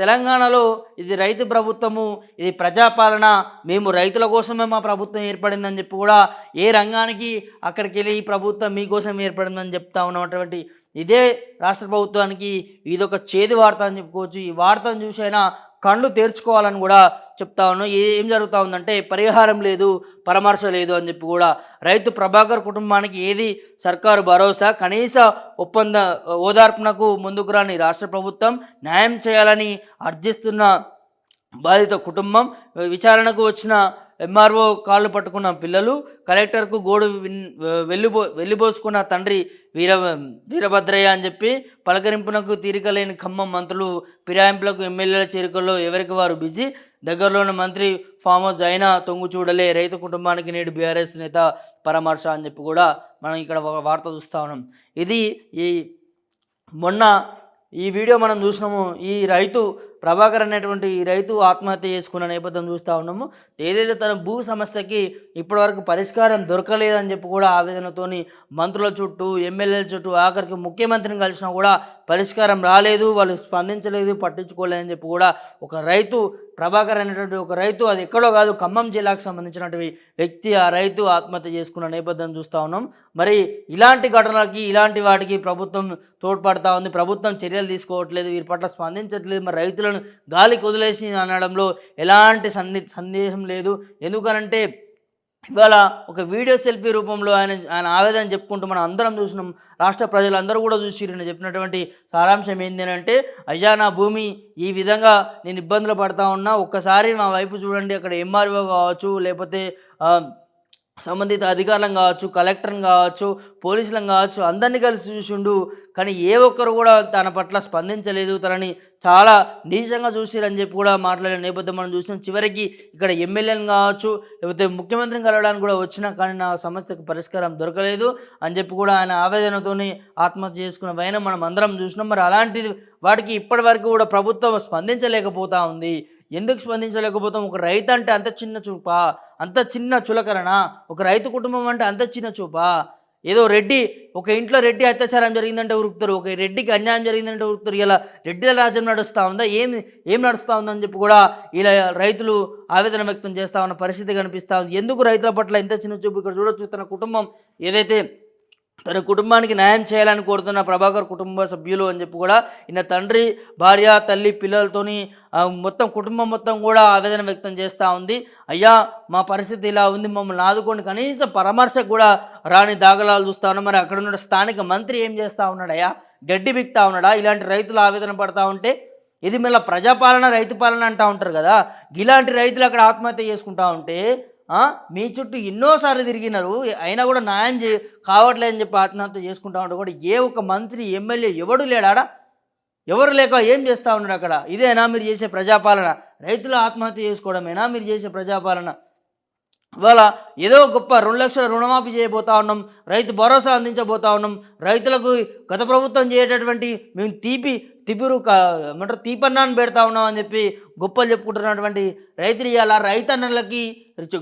తెలంగాణలో ఇది రైతు ప్రభుత్వము ఇది ప్రజాపాలన మేము రైతుల కోసమే మా ప్రభుత్వం ఏర్పడిందని చెప్పి కూడా ఏ రంగానికి అక్కడికి వెళ్ళి ఈ ప్రభుత్వం మీకోసం ఏర్పడిందని చెప్తా ఉన్నటువంటి ఇదే రాష్ట్ర ప్రభుత్వానికి ఇదొక చేదు వార్త అని చెప్పుకోవచ్చు. ఈ వార్తను చూసైనా కళ్ళు తెరుచుకోవాలని కూడా చెప్తా ఉన్నాం ఏం జరుగుతూ ఉందంటే పరిహారం లేదు పరామర్శ లేదు అని చెప్పి కూడా రైతు ప్రభాకర్ కుటుంబానికి ఏది సర్కారు భరోసా కనీస ఒప్పంద ఓదార్పునకు ముందుకు రాని రాష్ట్ర ప్రభుత్వం న్యాయం చేయాలని అర్జిస్తున్న బాధిత కుటుంబం విచారణకు వచ్చిన ఎంఆర్ఓ కాళ్ళు పట్టుకున్న పిల్లలు కలెక్టర్కు గోడు వెళ్ళిపో వెళ్ళిపోసుకున్న తండ్రి వీర వీరభద్రయ్య అని చెప్పి పలకరింపునకు తీరిక లేని ఖమ్మం మంత్రులు ఫిరాయింపులకు ఎమ్మెల్యేల చేరికల్లో ఎవరికి వారు బిజీ? దగ్గరలోని మంత్రి ఫామ్ హౌస్ అయినా తొంగు చూడలే రైతు కుటుంబానికి నేడు బీఆర్ఎస్ నేత పరామర్శ అని చెప్పి కూడా మనం ఇక్కడ ఒక వార్త చూస్తా ఉన్నాం. ఇది ఈ మొన్న ఈ వీడియో మనం చూసినాము ఈ రైతు ప్రభాకర్ అనేటువంటి రైతు ఆత్మహత్య చేసుకున్న నేపథ్యం చూస్తూ ఉన్నాము. ఏదైతే తన భూ సమస్యకి ఇప్పటివరకు పరిష్కారం దొరకలేదని చెప్పి కూడా ఆవేదనతోని మంత్రుల చుట్టూ ఎమ్మెల్యేల చుట్టూ ఆఖరికి ముఖ్యమంత్రిని కలిసినా కూడా పరిష్కారం రాలేదు వాళ్ళు స్పందించలేదు పట్టించుకోలేదని చెప్పి కూడా ఒక రైతు ప్రభాకర్ అనేటువంటి ఒక రైతు అది ఎక్కడో కాదు ఖమ్మం జిల్లాకు సంబంధించినటువంటి వ్యక్తి ఆ రైతు ఆత్మహత్య చేసుకున్న నేపథ్యం చూస్తూ ఉన్నాం. మరి ఇలాంటి ఘటనలకి ఇలాంటి వాటికి ప్రభుత్వం తోడ్పడతా ఉంది. ప్రభుత్వం చర్యలు తీసుకోవట్లేదు వీరి పట్ల స్పందించట్లేదు. మరి రైతులను గాలికి వదిలేసి అనడంలో ఎలాంటి సందే సందేహం లేదు. ఎందుకనంటే ఇవాళ ఒక వీడియో సెల్ఫీ రూపంలో ఆయన ఆయన ఆవేదన చెప్పుకుంటూ మనం అందరం చూసినాం. రాష్ట్ర ప్రజలందరూ కూడా చూసిరు నేను చెప్పినటువంటి సారాంశం ఏంటి అంటే అయ్యా నా భూమి ఈ విధంగా నేను ఇబ్బందులు పడతా ఉన్నా ఒక్కసారి నా వైపు చూడండి అక్కడ ఎంఆర్ఓ కావచ్చు లేకపోతే సంబంధిత అధికారులను కావచ్చు కలెక్టర్ని కావచ్చు పోలీసులను కావచ్చు అందరినీ కలిసి చూసిండు. కానీ ఏ ఒక్కరు కూడా తన పట్ల స్పందించలేదు. తనని చాలా నీచంగా చూసిరని చెప్పి కూడా మాట్లాడిన నేపథ్యం మనం చూసినాం. చివరికి ఇక్కడ ఎమ్మెల్యేని కావచ్చు లేకపోతే ముఖ్యమంత్రిని కలవడానికి కూడా వచ్చినా కానీ నా సమస్యకు పరిష్కారం దొరకలేదు అని చెప్పి కూడా ఆయన ఆవేదనతోని ఆత్మహత్య చేసుకున్న వైన మనం అందరం చూసినాం. మరి అలాంటిది వాటికి ఇప్పటి వరకు కూడా ప్రభుత్వం స్పందించలేకపోతా ఉంది. ఎందుకు స్పందించలేకపోతాం? ఒక రైతు అంటే అంత చిన్న చూపా అంత చిన్న చులకరణ ఒక రైతు కుటుంబం అంటే అంత చిన్న చూపా? ఏదో రెడ్డి ఒక ఇంట్లో రెడ్డి అత్యాచారం జరిగిందంటే ఉరుకుతారు ఒక రెడ్డికి అన్యాయం జరిగిందంటే ఉరుకుతారు. ఇలా రెడ్డిల రాజ్యం నడుస్తూ ఉందా? ఏం ఏం నడుస్తూ ఉందని చెప్పి కూడా ఇలా రైతులు ఆవేదన వ్యక్తం చేస్తా ఉన్న పరిస్థితి కనిపిస్తూ ఉంది. ఎందుకు రైతుల పట్ల ఇంత చిన్న చూపు? ఇక్కడ చూడొచ్చు తన కుటుంబం ఏదైతే తన కుటుంబానికి న్యాయం చేయాలని కోరుతున్న ప్రభాకర్ కుటుంబ సభ్యులు అని చెప్పి కూడా ఈయన తండ్రి భార్య తల్లి పిల్లలతోని మొత్తం కుటుంబం మొత్తం కూడా ఆవేదన వ్యక్తం చేస్తూ ఉంది. అయ్యా మా పరిస్థితి ఇలా ఉంది మమ్మల్ని ఆదుకోండి. కనీసం పరామర్శకు కూడా రాని దాఖలాలు చూస్తా ఉన్నా మరి అక్కడ ఉన్న స్థానిక మంత్రి ఏం చేస్తూ ఉన్నాడయ్యా గడ్డి బిక్తా ఉన్నాడా? ఇలాంటి రైతులు ఆవేదన పడతా ఉంటే ఇది మళ్ళీ ప్రజాపాలన రైతు పాలన అంటూ ఉంటారు కదా? ఇలాంటి రైతులు అక్కడ ఆత్మహత్య చేసుకుంటా ఉంటే మీ చుట్టూ ఎన్నోసార్లు తిరిగినారు. అయినా కూడా న్యాయం చే కావట్లేదని చెప్పి ఆత్మహత్య చేసుకుంటా ఉంటే కూడా ఏ ఒక్క మంత్రి ఎమ్మెల్యే ఎవడు లేడాడా ఎవరు లేక ఏం చేస్తూ ఉన్నాడు అక్కడ? ఇదేనా మీరు చేసే ప్రజాపాలన? రైతులు ఆత్మహత్య చేసుకోవడమేనా మీరు చేసే ప్రజాపాలన? ఇవాళ ఏదో గొప్ప రెండు లక్షల రుణమాఫీ చేయబోతా ఉన్నాం. రైతు భరోసా అందించబోతా ఉన్నాం. రైతులకు గత ప్రభుత్వం చేయటటువంటి మేము తీపి తిపురు ఏమంటారు తీపన్నాన్ని పెడతా ఉన్నాం అని చెప్పి గొప్పలు చెప్పుకుంటున్నటువంటి రైతులు ఇవాళ రైతన్నలకి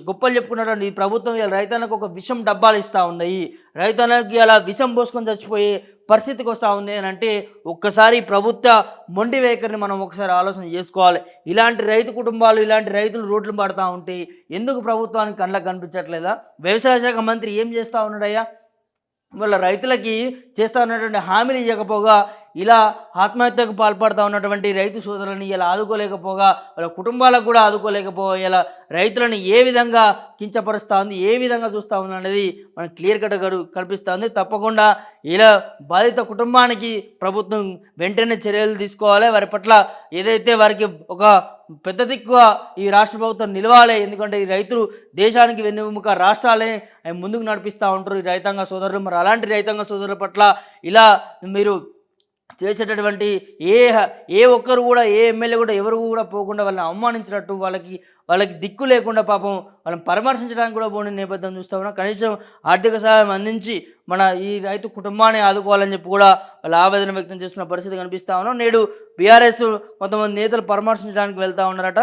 గొప్పలు చెప్పుకున్నటువంటి ఈ ప్రభుత్వం ఇవాళ రైతన్నకు ఒక విషం డబ్బాలు ఇస్తూ ఉన్నాయి. రైతన్నలకి అలా విషం పోసుకొని చచ్చిపోయే పరిస్థితికి వస్తూ ఉంది అని అంటే ఒక్కసారి ప్రభుత్వ మొండి వైఖరిని మనం ఒకసారి ఆలోచన చేసుకోవాలి. ఇలాంటి రైతు కుటుంబాలు ఇలాంటి రైతులు రోడ్లు పడుతూ ఉంటే ఎందుకు ప్రభుత్వానికి కళ్ళకు కనిపించట్లేదా? వ్యవసాయ శాఖ మంత్రి ఏం చేస్తూ ఉన్నాడయ్యా? వాళ్ళ రైతులకి చేస్తా ఉన్నటువంటి హామీలు ఇవ్వకపోగా ఇలా ఆత్మహత్యకు పాల్పడుతూ ఉన్నటువంటి రైతు సోదరులను ఇలా ఆదుకోలేకపోగా వాళ్ళ కుటుంబాలకు కూడా ఆదుకోలేకపోయేలా ఇలా రైతులను ఏ విధంగా కించపరుస్తూ ఉంది ఏ విధంగా చూస్తూ ఉంది అనేది మనకు క్లియర్ కట్ కల్పిస్తూ ఉంది. తప్పకుండా ఇలా బాధిత కుటుంబానికి ప్రభుత్వం వెంటనే చర్యలు తీసుకోవాలి. వారి పట్ల ఏదైతే వారికి ఒక పెద్ద దిక్కుగా ఈ రాష్ట్ర ప్రభుత్వం నిలవాలి ఎందుకంటే ఈ రైతులు దేశానికి వెన్నెముక రాష్ట్రాలే ముందుకు నడిపిస్తూ ఉంటారు. ఈ రైతాంగ సోదరులు మరి అలాంటి రైతాంగ సోదరుల పట్ల ఇలా మీరు చేసేటటువంటి ఏ హ- ఏ ఒక్కరు కూడా ఏ ఎమ్మెల్యే కూడా ఎవరు కూడా పోకుండా వాళ్ళని అవమానించినట్టు వాళ్ళకి వాళ్ళకి దిక్కు లేకుండా పాపం వాళ్ళని పరామర్శించడానికి కూడా పోని నేపథ్యం చూస్తా ఉన్నాం. కనీసం ఆర్థిక సహాయం అందించి మన ఈ రైతు కుటుంబాన్ని ఆదుకోవాలని చెప్పి కూడా వాళ్ళ ఆవేదన వ్యక్తం చేస్తున్న పరిస్థితి కనిపిస్తా ఉన్నాం. నేడు బీఆర్ఎస్ కొంతమంది నేతలు పరామర్శించడానికి వెళ్తా ఉన్నారట.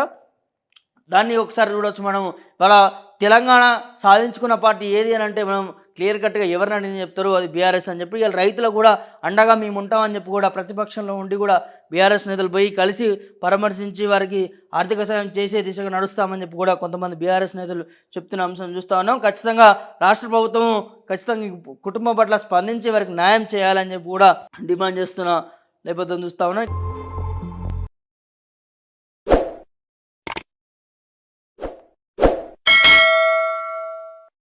దాన్ని ఒకసారి చూడవచ్చు మనం. వాళ్ళ తెలంగాణ సాధించుకున్న పార్టీ ఏది అని అంటే మనం క్లియర్ కట్గా ఎవరిని అడిగినా చెప్తారు అది బీఆర్ఎస్ అని చెప్పి ఇవాళ రైతులకు కూడా అండగా మేము ఉంటామని చెప్పి కూడా ప్రతిపక్షంలో ఉండి కూడా బీఆర్ఎస్ నేతలు పోయి కలిసి పరామర్శించి వారికి ఆర్థిక సాయం చేసే దిశగా నడుస్తామని చెప్పి కూడా కొంతమంది బీఆర్ఎస్ నేతలు చెప్తున్న అంశం చూస్తూ ఉన్నాం. ఖచ్చితంగా రాష్ట్ర ప్రభుత్వం ఖచ్చితంగా కుటుంబం పట్ల స్పందించి వారికి న్యాయం చేయాలని చెప్పి కూడా డిమాండ్ చేస్తున్న నేపథ్యం చూస్తా ఉన్నాం.